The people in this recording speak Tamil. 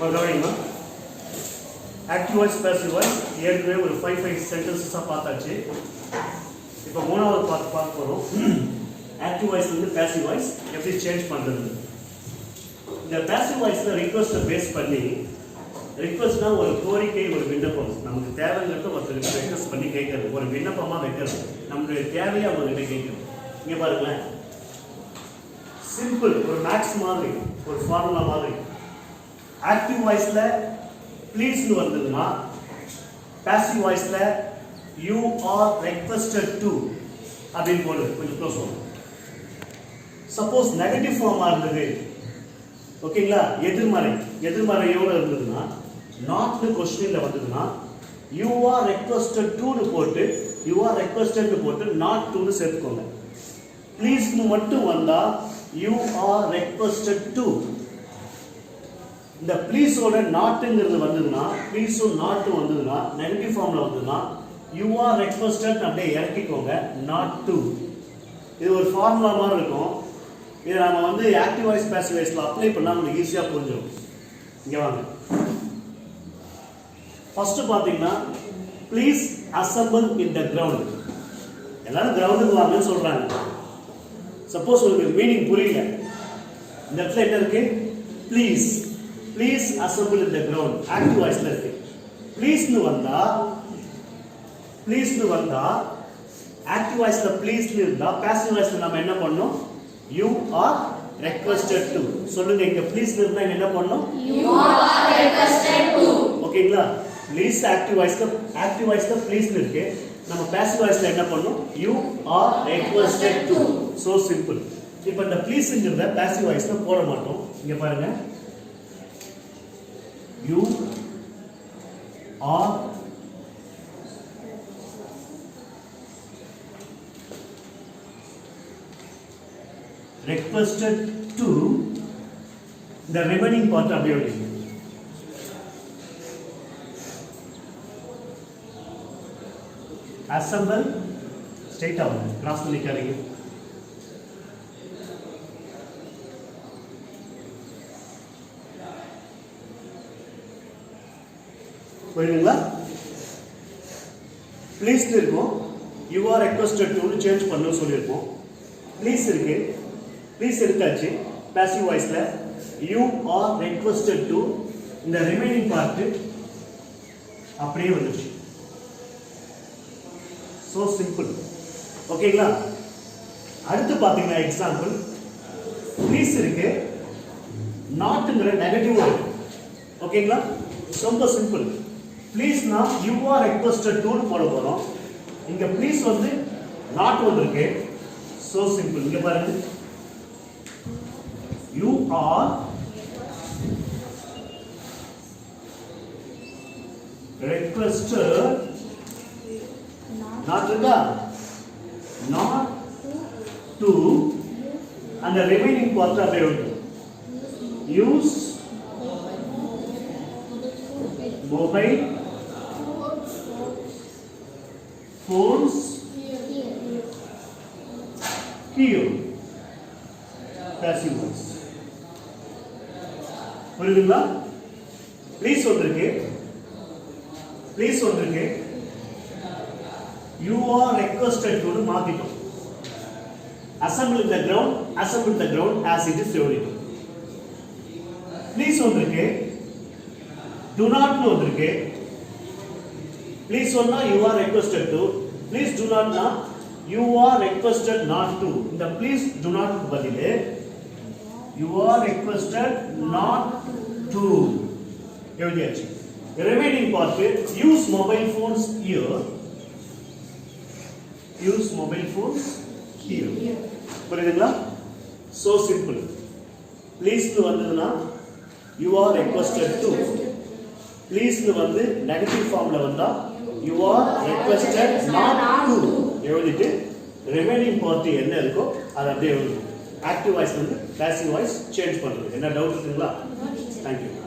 கவனிங்கம்மா ஆக்டிவ் வாய்ஸ் பேசிவ் வாய்ஸ் ஏற்கனவே ஒரு ஃபைவ் ஃபைவ் சென்டென்சஸாக பார்த்தாச்சு. இப்போ மூணாவது பார்த்து பார்க்க போகிறோம் ஆக்டிவ் வாய்ஸ் வந்து பேசிவ் வாய்ஸ் எப்படி சேஞ்ச் பண்ணுறது இந்த பேசிவ் வாய்ஸில் ரிக்வஸ்ட்டை பேஸ் பண்ணி ரிக்வஸ்ட்னா ஒரு கோரிக்கை ஒரு விண்ணப்பம். நமக்கு தேவைங்கிறத ஒருத்தருக்கு ரிக்வஸ்ட் பண்ணி கேட்கறது. ஒரு விண்ணப்பமாக வைக்கிறது. நம்மளுடைய தேவையை அவங்ககிட்ட கேட்கறது. இங்கே பாருங்களேன். சிம்பிள் ஒரு மேக்ஸ் மாதிரி ஒரு ஃபார்முலா மாதிரி. ஆக்டிவ் வாய்ஸில் ப்ளீஸ்னு வந்ததுன்னா பேசிவ் வாய்ஸில் யூ ஆர் ரெக்வஸ்டட் டு அப்படின்னு போடு கொஞ்சம் க்ளோஸ் சப்போஸ் நெகட்டிவ் ஃபார்மாக இருந்தது. ஓகேங்களா? எதிர்மறை. எதிர்மறை எவ்வளோ இருந்ததுன்னா நாட்னு கொஸ்டினில் வந்ததுன்னா யூ ஆர் ரெக்வஸ்டட் டுன்னு போட்டு யூ ஆர் ரெக்வஸ்டட் போட்டு நாட் டுன்னு சேர்த்துக்கோங்க. ப்ளீஸ்னு மட்டும் வந்தால் யூ ஆர் ரெக்வஸ்டட் டு இந்த ப்ளீஸோட நாட்டுங்கிறது வந்ததுன்னா ப்ளீஸும் நாட்டும் வந்ததுன்னா நெகட்டிவ் ஃபார்ம்ல வந்ததுன்னா யூ ஆர் ரெக்வஸ்டட் அப்படியே இறக்கிக்கோங்க நாட் டு இது ஒரு ஃபார்முலா மாதிரி இருக்கும். இதை நம்ம வந்து ஆக்டிவ் வாய்ஸ் பேசிவ் வாய்ஸில் அப்ளை பண்ணால் நம்மளுக்கு ஈஸியாக புரிஞ்சிடும் இங்கே வாங்க. ஃபர்ஸ்ட் பார்த்தீங்கன்னா please assemble in the ground எல்லாரும் கிரவுண்டுக்கு வாங்கன்னு சொல்கிறாங்க சப்போஸ் உங்களுக்கு மீனிங் புரியல. இந்த இடத்துல என்ன இருக்கு? Please please assemble in the ground active வாய்ஸ்ல இருக்கு ப்ளீஸ்னு வந்தா ப்ளீஸ்னு வந்தா ஆக்டிவ் வாய்ஸ்ல ப்ளீஸ்னு இருந்தா பாசிவ் வாய்ஸ்ல நம்ம என்ன பண்ணோம்? யூ ஆர் ரெக்வஸ்டட் டு சொல்லுங்க இங்க ப்ளீஸ் இருந்தா என்ன பண்ணோம்? ஓகேங்களா ப்ளீஸ் ஆக்டிவ் வாய்ஸ்ல ஆக்டிவ் வாய்ஸ்ல ப்ளீஸ்னு இருக்கு. நம்ம பாசிவ் வாய்ஸ்ல என்ன பண்ணோம்? You are requested to so simple இப்போ இந்த ப்ளீஸ்ங்கிறத பாசிவ் வாய்ஸ்ல போட மாட்டோம். இங்க பாருங்க. you are requested to the remaining part of your day. Assemble, state out, cross-link करेंगे புரியுதுங்களா? ப்ளீஸ் இருக்கும். You are requested to change பண்ண சொல்லியிருக்கோம் ப்ளீஸ் இருக்கு. ப்ளீஸ் எடுத்தாச்சு. பேசிவ் வாய்ஸில் யூ ஆர் ரெக்வஸ்டட் டு இந்த ரிமைனிங் பார்ட்டு அப்படியே வந்துச்சு ஸோ சிம்பிள் ஓகேங்களா அடுத்து பார்த்தீங்கன்னா எக்ஸாம்பிள் ப்ளீஸ் இருக்கு. நாட்டுங்கிற நெகட்டிவ் இருக்கு. ஓகேங்களா ரொம்ப சிம்பிள் ப்ளீஸ் நான் யூ ஆர் ரெக்வஸ்டட் டூன்னு போட போகிறோம் இங்கே ப்ளீஸ் வந்து நாட் ஒன்று இருக்கு. ஸோ சிம்பிள் இங்கே பாருங்க. யூ ஆர் requested நாட் இருக்கா நாட் டூ அந்த ரிமைனிங் remaining அப்படியே உண்டு use mobile phones here passive voice புரியுதுங்களா? ப்ளீஸ் வந்திருக்கு ப்ளீஸ் வந்திருக்கு யூ ஆர் ரெக்வஸ்டட் டு மாத்திட்டோம் assemble the ground assemble the ground as it is everything please இருக்கு. டு நாட்னு வந்திருக்கு ப்ளீஸ் சொன்னா you are requested to please do நாட்னா you are requested not to இந்த please do not பதிலு you are requested not to எழுதியாச்சு. Remaining part use mobile phones here use mobile phones here புரியுதுங்களா? ஸோ சிம்பிள் ப்ளீஸ்னு வந்ததுன்னா யூ ஆர் ரெக்வஸ்டட் டு ப்ளீஸ்னு வந்து நெகட்டிவ் ஃபார்ம்ல வந்தா you are requested not to எழுதிட்டு ரிமைனிங் பார்ட்டி என்ன இருக்கோ அதை அப்படியே எழுதணும் ஆக்டிவ் வாய்ஸ் வந்து பேசிவ் வாய்ஸ் சேஞ்ச் பண்றது. என்ன டவுட் இருக்குங்களா? தேங்க்யூ